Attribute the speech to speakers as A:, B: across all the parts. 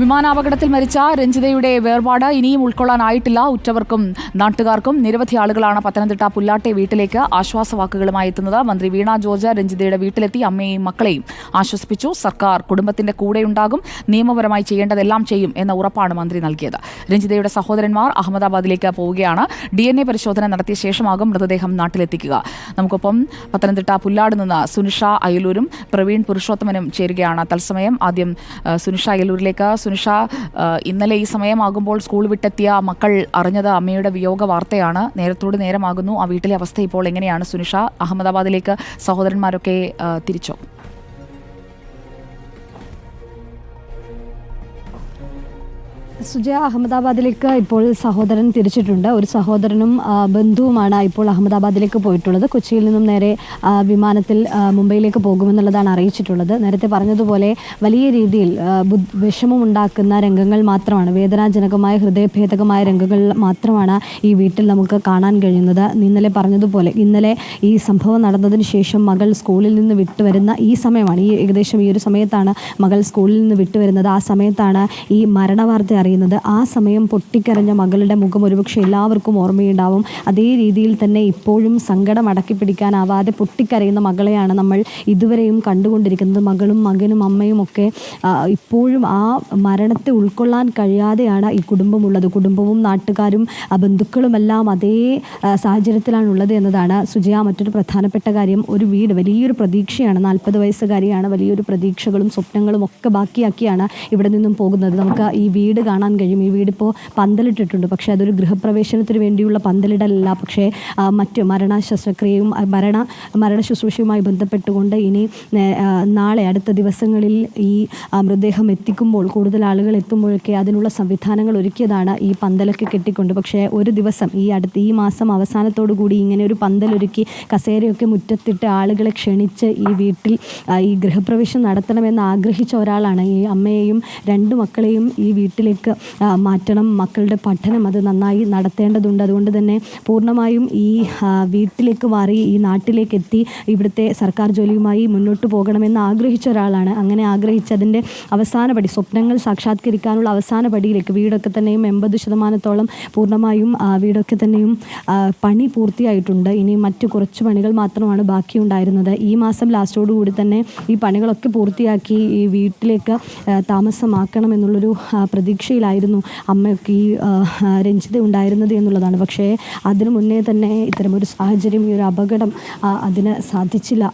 A: വിമാനാപകടത്തിൽ മരിച്ച രഞ്ജിതയുടെ വേർപാട് ഇനിയും ഉൾക്കൊള്ളാനായിട്ടില്ല. ഉറ്റവർക്കും നാട്ടുകാർക്കും നിരവധി ആളുകളാണ് പത്തനംതിട്ട പുല്ലാട്ടെ വീട്ടിലേക്ക് ആശ്വാസവാക്കുകളുമായി എത്തുന്നത്. മന്ത്രി വീണ ജോർജ് രഞ്ജിതയുടെ വീട്ടിലെത്തി അമ്മയെയും മക്കളെയും ആശ്വസിപ്പിച്ചു. സർക്കാർ കുടുംബത്തിന്റെ കൂടെയുണ്ടാകും നിയമപരമായി ചെയ്യേണ്ടതെല്ലാം ചെയ്യും എന്ന ഉറപ്പാണ് മന്ത്രി നൽകിയത്. രഞ്ജിതയുടെ സഹോദരന്മാർ അഹമ്മദാബാദിലേക്ക് പോവുകയാണ്. ഡി എൻ എ പരിശോധന നടത്തിയ ശേഷമാകും മൃതദേഹം നാട്ടിലെത്തിക്കുക. നമുക്കൊപ്പം പത്തനംതിട്ട പുല്ലാട് നിന്ന് സുനിഷ അയലൂരും പ്രവീൺ പുരുഷോത്തമനും ചേരുകയാണ്. തത്സമയം ആദ്യം സുനിഷ അയലൂരിലേക്ക് സുനിഷ ഇന്നലെ ഈ സമയമാകുമ്പോൾ സ്കൂൾ വിട്ടെത്തിയ മക്കൾ അറിഞ്ഞത് അമ്മയുടെ വിയോഗ വാർത്തയാണ്. നേരത്തോട് നേരമാകുന്നു. ആ വീട്ടിലെ അവസ്ഥ ഇപ്പോൾ എങ്ങനെയാണ്? സുനിഷ അഹമ്മദാബാദിലേക്ക് സഹോദരന്മാരൊക്കെ തിരിച്ചു?
B: സുജയ അഹമ്മദാബാദിലേക്ക് ഇപ്പോൾ സഹോദരൻ തിരിച്ചിട്ടുണ്ട്. ഒരു സഹോദരനും ബന്ധുവുമാണ് ഇപ്പോൾ അഹമ്മദാബാദിലേക്ക് പോയിട്ടുള്ളത്. കൊച്ചിയിൽ നിന്നും നേരെ വിമാനത്തിൽ മുംബൈയിലേക്ക് പോകുമെന്നുള്ളതാണ് അറിയിച്ചിട്ടുള്ളത്. നേരത്തെ പറഞ്ഞതുപോലെ വലിയ രീതിയിൽ വിഷമമുണ്ടാക്കുന്ന രംഗങ്ങൾ മാത്രമാണ് വേദനാജനകമായ ഹൃദയഭേദകമായ രംഗങ്ങൾ മാത്രമാണ് ഈ വീട്ടിൽ നമുക്ക് കാണാൻ കഴിയുന്നത്. ഇന്നലെ പറഞ്ഞതുപോലെ ഇന്നലെ ഈ സംഭവം നടന്നതിന് ശേഷം മകൾ സ്കൂളിൽ നിന്ന് വിട്ടുവരുന്ന ഈ സമയമാണ് ഈ ഏകദേശം ഈ ഒരു സമയത്താണ് മകൾ സ്കൂളിൽ നിന്ന് വിട്ടുവരുന്നത്. ആ സമയത്താണ് ഈ മരണവാർത്ത അറിയുന്നത് ആ സമയം പൊട്ടിക്കരഞ്ഞ മകളുടെ മുഖം ഒരുപക്ഷെ എല്ലാവർക്കും ഓർമ്മയുണ്ടാവും. അതേ രീതിയിൽ തന്നെ ഇപ്പോഴും സങ്കടം അടക്കി പിടിക്കാനാവാതെ പൊട്ടിക്കരയുന്ന മകളെയാണ് നമ്മൾ ഇതുവരെയും കണ്ടുകൊണ്ടിരിക്കുന്നത്. മകളും മകനും അമ്മയും ഒക്കെ ഇപ്പോഴും ആ മരണത്തെ ഉൾക്കൊള്ളാൻ കഴിയാതെയാണ് ഈ കുടുംബമുള്ളത് കുടുംബവും നാട്ടുകാരും ബന്ധുക്കളുമെല്ലാം അതേ സാഹചര്യത്തിലാണുള്ളത് എന്നതാണ് സുജയ മറ്റൊരു പ്രധാനപ്പെട്ട കാര്യം. ഒരു വീട് വലിയൊരു പ്രതീക്ഷയാണ്. നാൽപ്പത് വയസ്സുകാരിയാണ്. വലിയൊരു പ്രതീക്ഷകളും സ്വപ്നങ്ങളും ഒക്കെ ബാക്കിയാക്കിയാണ് ഇവിടെ നിന്നും പോകുന്നത്. നമുക്ക് ഈ വീട് കാണാൻ കഴിയും. ഈ വീടിപ്പോൾ പന്തലിട്ടിട്ടുണ്ട്. പക്ഷേ അതൊരു ഗൃഹപ്രവേശനത്തിന് വേണ്ടിയുള്ള പന്തലിടലല്ല. പക്ഷേ മറ്റ് മരണ ശസ്ത്രക്രിയയും മരണ മരണ ശുശ്രൂഷയുമായി ബന്ധപ്പെട്ടുകൊണ്ട് ഇനി നാളെ അടുത്ത ദിവസങ്ങളിൽ ഈ മൃതദേഹം എത്തിക്കുമ്പോൾ കൂടുതൽ ആളുകൾ എത്തുമ്പോഴൊക്കെ അതിനുള്ള സംവിധാനങ്ങൾ ഒരുക്കിയതാണ് ഈ പന്തലൊക്കെ കെട്ടിക്കൊണ്ട്. പക്ഷേ ഒരു ദിവസം ഈ അടുത്ത് ഈ മാസം അവസാനത്തോടു കൂടി ഇങ്ങനെ ഒരു പന്തലൊരുക്കി കസേരയൊക്കെ മുറ്റത്തിട്ട് ആളുകളെ ക്ഷണിച്ച് ഈ വീട്ടിൽ ഈ ഗൃഹപ്രവേശം നടത്തണമെന്ന് ആഗ്രഹിച്ച ഒരാളാണ് ഈ അമ്മയെയും രണ്ട് മക്കളെയും ഈ വീട്ടിലേക്ക് മാറ്റണം മക്കളുടെ പഠനം അത് നന്നായി നടത്തേണ്ടതുണ്ട്. അതുകൊണ്ട് തന്നെ പൂർണമായും ഈ വീട്ടിലേക്ക് മാറി ഈ നാട്ടിലേക്ക് എത്തി ഇവിടുത്തെ സർക്കാർ ജോലിയുമായി മുന്നോട്ട് പോകണമെന്ന് ആഗ്രഹിച്ച ഒരാളാണ്. അങ്ങനെ ആഗ്രഹിച്ചതിന്റെ അവസാന പടി സ്വപ്നങ്ങൾ സാക്ഷാത്കരിക്കാനുള്ള അവസാന പടിയിലേക്ക് വീടൊക്കെ തന്നെയും എൺപത് ശതമാനത്തോളം പൂർണമായും വീടൊക്കെ തന്നെയും പണി പൂർത്തിയായിട്ടുണ്ട്. ഇനി മറ്റു കുറച്ച് പണികൾ മാത്രമാണ് ബാക്കിയുണ്ടായിരുന്നത്. ഈ മാസം ലാസ്റ്റോടുകൂടി തന്നെ ഈ പണികളൊക്കെ പൂർത്തിയാക്കി ഈ വീട്ടിലേക്ക് താമസമാക്കണം എന്നുള്ളൊരു ആ, പ്രതീക്ഷയിലായിരുന്നു അമ്മയൊക്കെ ഈ രഞ്ജിത ഉണ്ടായിരുന്നത് എന്നുള്ളതാണ്. പക്ഷേ അതിനു മുന്നേ തന്നെ ഇത്തരം ഒരു സാഹചര്യം ഈ ഒരു അപകടം അതിന് സാധിച്ചില്ല.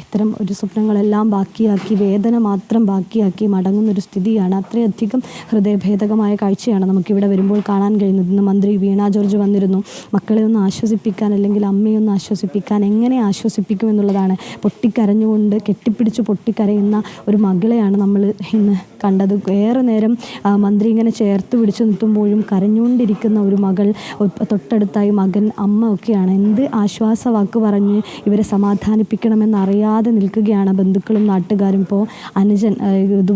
B: ഇത്തരം ഒരു സ്വപ്നങ്ങളെല്ലാം ബാക്കിയാക്കി വേദന മാത്രം ബാക്കിയാക്കി മടങ്ങുന്നൊരു സ്ഥിതിയാണ്. അത്രയധികം ഹൃദയഭേദകമായ കാഴ്ചയാണ് നമുക്കിവിടെ വരുമ്പോൾ കാണാൻ കഴിയുന്നത്. ഇന്ന് മന്ത്രി വീണ ജോർജ് വന്നിരുന്നു. മക്കളെ ഒന്ന് ആശ്വസിപ്പിക്കാൻ അല്ലെങ്കിൽ അമ്മയെ ഒന്ന് ആശ്വസിപ്പിക്കാൻ എങ്ങനെ ആശ്വസിപ്പിക്കും എന്നുള്ളതാണ്. പൊട്ടിക്കരഞ്ഞുകൊണ്ട് കെട്ടിപ്പിടിച്ച് പൊട്ടിക്കരയുന്ന ഒരു മകളെയാണ് നമ്മൾ ഇന്ന് കണ്ടത്. ഏറെ നേരം മന്ത്രി ഇങ്ങനെ ചേർത്ത് പിടിച്ചു നിർത്തുമ്പോഴും കരഞ്ഞുകൊണ്ടിരിക്കുന്ന ഒരു മകൾ തൊട്ടടുത്തായി മകൻ അമ്മ ഒക്കെയാണ്. എന്ത് ആശ്വാസ വാക്ക് പറഞ്ഞ് ഇവരെ സമാധാനിപ്പിക്കണമെന്നറിയാതെ നിൽക്കുകയാണ് ബന്ധുക്കളും നാട്ടുകാരും ഇപ്പോൾ അനുജൻ ഇത്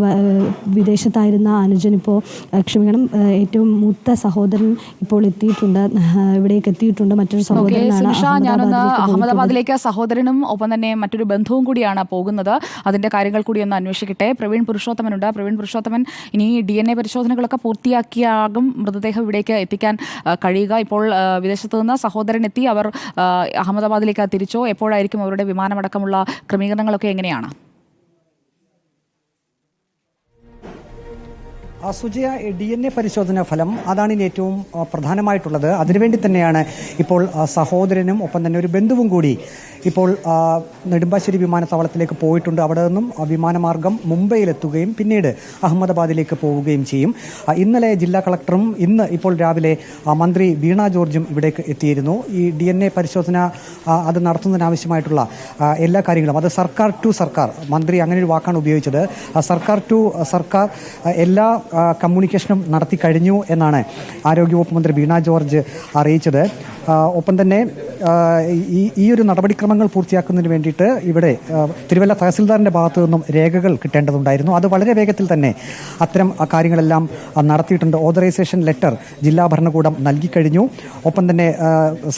B: വിദേശത്തായിരുന്ന അനുജൻ ഇപ്പോൾ ക്ഷമിക്കണം ഏറ്റവും മൂത്ത സഹോദരൻ ഇപ്പോൾ എത്തിയിട്ടുണ്ട്. ഇവിടേക്ക് എത്തിയിട്ടുണ്ട്. മറ്റൊരു സഹോദരനാണ്
A: ഞാനൊന്ന്
B: അഹമ്മദാബാദിലേക്ക്
A: സഹോദരനും ഒപ്പം തന്നെ മറ്റൊരു ബന്ധുവും കൂടിയാണ് പോകുന്നത്. അതിന്റെ കാര്യങ്ങൾ കൂടി ഒന്ന് അന്വേഷിക്കട്ടെ. പ്രവീൺ പുരുഷോത്തമനുണ്ട്. പ്രവീൺ പുരുഷോത്തമൻ ഇനി ഡി എൻ എ പരിശോധനകളൊക്കെ പൂർത്തിയാക്കിയാകും മൃതദേഹം ഇവിടേക്ക് എത്തിക്കാൻ കഴിയുക. ഇപ്പോൾ വിദേശത്ത് നിന്ന് സഹോദരൻ എത്തി അവർ അഹമ്മദാബാദിലേക്ക് തിരിച്ചോ. എപ്പോഴായിരിക്കും അവരുടെ വിമാനമടക്കമുള്ള ക്രമീകരണങ്ങളൊക്കെ എങ്ങനെയാണ്?
C: അസുജയ സുജയ ഡി എൻ എ പരിശോധന ഫലം അതാണ് ഇനി ഏറ്റവും പ്രധാനമായിട്ടുള്ളത്. അതിനുവേണ്ടി തന്നെയാണ് ഇപ്പോൾ സഹോദരനും ഒപ്പം തന്നെ ഒരു ബന്ധുവും കൂടി ഇപ്പോൾ നെടുമ്പാശ്ശേരി വിമാനത്താവളത്തിലേക്ക് പോയിട്ടുണ്ട്. അവിടെ നിന്നും വിമാനമാർഗം മുംബൈയിലെത്തുകയും പിന്നീട് അഹമ്മദാബാദിലേക്ക് പോവുകയും ചെയ്യും. ഇന്നലെ ജില്ലാ കളക്ടറും ഇന്ന് ഇപ്പോൾ രാവിലെ മന്ത്രി വീണ ജോർജും ഇവിടേക്ക് എത്തിയിരുന്നു. ഈ ഡി എൻ എ പരിശോധന അത് നടത്തുന്നതിനാവശ്യമായിട്ടുള്ള എല്ലാ കാര്യങ്ങളും. അത് സർക്കാർ ടു സർക്കാർ. മന്ത്രി അങ്ങനെ ഒരു വാക്കാണ് ഉപയോഗിച്ചത്. സർക്കാർ ടു സർക്കാർ എല്ലാ കമ്മ്യൂണിക്കേഷനും നടത്തി കഴിഞ്ഞു എന്നാണ് ആരോഗ്യവകുപ്പ് മന്ത്രി വീണ ജോർജ് അറിയിച്ചത്. ഒപ്പം തന്നെ ഈ ഈ ഒരു നടപടിക്രമങ്ങൾ പൂർത്തിയാക്കുന്നതിന് വേണ്ടിയിട്ട് ഇവിടെ തിരുവല്ല തഹസിൽദാറിന്റെ ഭാഗത്തു നിന്നും രേഖകൾ കിട്ടേണ്ടതുണ്ടായിരുന്നു. അത് വളരെ വേഗത്തിൽ തന്നെ അത്തരം കാര്യങ്ങളെല്ലാം നടത്തിയിട്ടുണ്ട്. ഓതറൈസേഷൻ ലെറ്റർ ജില്ലാ ഭരണകൂടം നൽകിക്കഴിഞ്ഞു. ഒപ്പം തന്നെ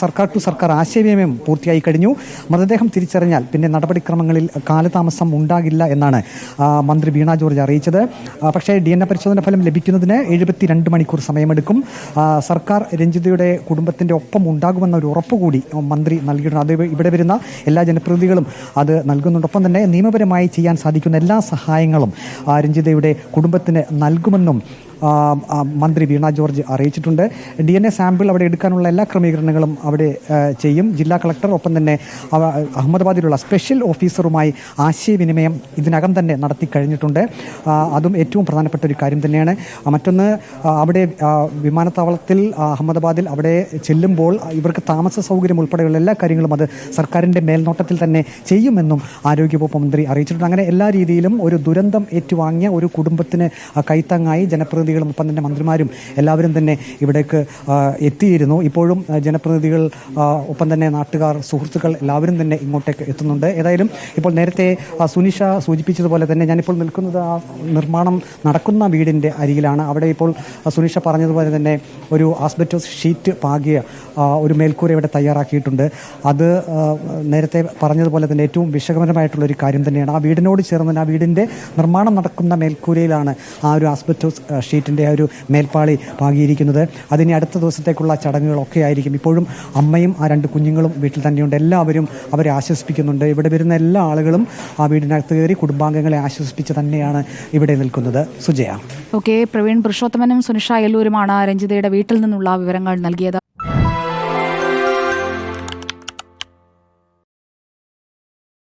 C: സർക്കാർ ടു സർക്കാർ ആശയവിനിമയം പൂർത്തിയായി കഴിഞ്ഞു. മൃതദേഹം തിരിച്ചറിഞ്ഞാൽ പിന്നെ നടപടിക്രമങ്ങളിൽ കാലതാമസം ഉണ്ടാകില്ല എന്നാണ് മന്ത്രി വീണ ജോർജ് അറിയിച്ചത്. പക്ഷേ ഡി എൻ എ പരിശോധന ഫലം ലഭിക്കുന്നതിന് എഴുപത്തിരണ്ട് മണിക്കൂർ സമയമെടുക്കും. സർക്കാർ രഞ്ജിതയുടെ കുടുംബത്തിന്റെ ഒപ്പം ഉണ്ടാകുമെന്ന ഒരു ഉറപ്പ് കൂടി മന്ത്രി നൽകിയിട്ടുണ്ട്. അത് ഇവിടെ വരുന്ന എല്ലാ ജനപ്രതിനിധികളും അത് നൽകുന്നുണ്ട്. ഒപ്പം തന്നെ നിയമപരമായി ചെയ്യാൻ സാധിക്കുന്ന എല്ലാ സഹായങ്ങളും രഞ്ജിതയുടെ കുടുംബത്തിന് നൽകുമെന്നും മന്ത്രി വീണ ജോർജ് അറിയിച്ചിട്ടുണ്ട്. ഡി എൻ എ സാമ്പിൾ അവിടെ എടുക്കാനുള്ള എല്ലാ ക്രമീകരണങ്ങളും അവിടെ ചെയ്യും. ജില്ലാ കളക്ടർ ഒപ്പം തന്നെ അഹമ്മദാബാദിലുള്ള സ്പെഷ്യൽ ഓഫീസറുമായി ആശയവിനിമയം ഇതിനകം തന്നെ നടത്തി കഴിഞ്ഞിട്ടുണ്ട്. അതും ഏറ്റവും പ്രധാനപ്പെട്ട ഒരു കാര്യം തന്നെയാണ്. മറ്റൊന്ന് അവിടെ വിമാനത്താവളത്തിൽ അഹമ്മദാബാദിൽ അവിടെ ചെല്ലുമ്പോൾ ഇവർക്ക് താമസ സൗകര്യം ഉൾപ്പെടെയുള്ള എല്ലാ കാര്യങ്ങളും അത് സർക്കാരിന്റെ മേൽനോട്ടത്തിൽ തന്നെ ചെയ്യുമെന്നും ആരോഗ്യവകുപ്പ് മന്ത്രി അറിയിച്ചിട്ടുണ്ട്. അങ്ങനെ എല്ലാ രീതിയിലും ഒരു ദുരന്തം ഏറ്റുവാങ്ങിയ ഒരു കുടുംബത്തിന് കൈത്താങ്ങായി കൈത്താങ്ങായി ജനപ്രതിനിധികളും ഒപ്പം തന്നെ മന്ത്രിമാരും എല്ലാവരും തന്നെ ഇവിടേക്ക് എത്തിയിരുന്നു. ഇപ്പോഴും ജനപ്രതിനിധികൾ ഒപ്പം തന്നെ നാട്ടുകാർ സുഹൃത്തുക്കൾ എല്ലാവരും തന്നെ ഇങ്ങോട്ടേക്ക് എത്തുന്നുണ്ട്. ഏതായാലും ഇപ്പോൾ നേരത്തെ സുനിഷ സൂചിപ്പിച്ചതുപോലെ തന്നെ ഞാനിപ്പോൾ നിൽക്കുന്നത് ആ നിർമ്മാണം നടക്കുന്ന വീടിന്റെ അരികിലാണ്. അവിടെ ഇപ്പോൾ സുനിഷ പറഞ്ഞതുപോലെ തന്നെ ഒരു ആസ്ബറ്റോസ് ഷീറ്റ് പാകിയ ഒരു മേൽക്കൂര ഇവിടെ തയ്യാറാക്കിയിട്ടുണ്ട്. അത് നേരത്തെ പറഞ്ഞതുപോലെ തന്നെ ഏറ്റവും വിഷകരമായിട്ടുള്ള ഒരു കാര്യം തന്നെയാണ്. ആ വീടിനോട് ചേർന്ന് ആ വീടിന്റെ നിർമ്മാണം നടക്കുന്ന മേൽക്കൂരയിലാണ് ആ ഒരു ആസ്ബറ്റോസ് ആ, ഷീറ്റിന്റെ ആ ഒരു മേൽപ്പാളി പാകിയിരിക്കുന്നത്. അതിനി അടുത്ത ദിവസത്തേക്കുള്ള ചടങ്ങുകളൊക്കെ ആയിരിക്കും ഇപ്പോഴും അമ്മയും ആ രണ്ട് കുഞ്ഞുങ്ങളും വീട്ടിൽ തന്നെയുണ്ട്. എല്ലാവരും അവരെ ആശ്വസിപ്പിക്കുന്നുണ്ട്. ഇവിടെ വരുന്ന എല്ലാ ആളുകളും ആ വീടിനകത്ത് കയറി കുടുംബാംഗങ്ങളെ ആശ്വസിപ്പിച്ച് തന്നെയാണ് ഇവിടെ നിൽക്കുന്നത്. സുജയ.
A: ഓക്കെ പ്രവീൺ പുരുഷോത്തമനും സുനിഷ എല്ലൂരുമാണ് രഞ്ജിതയുടെ വീട്ടിൽ നിന്നുള്ള വിവരങ്ങൾ നൽകിയത്.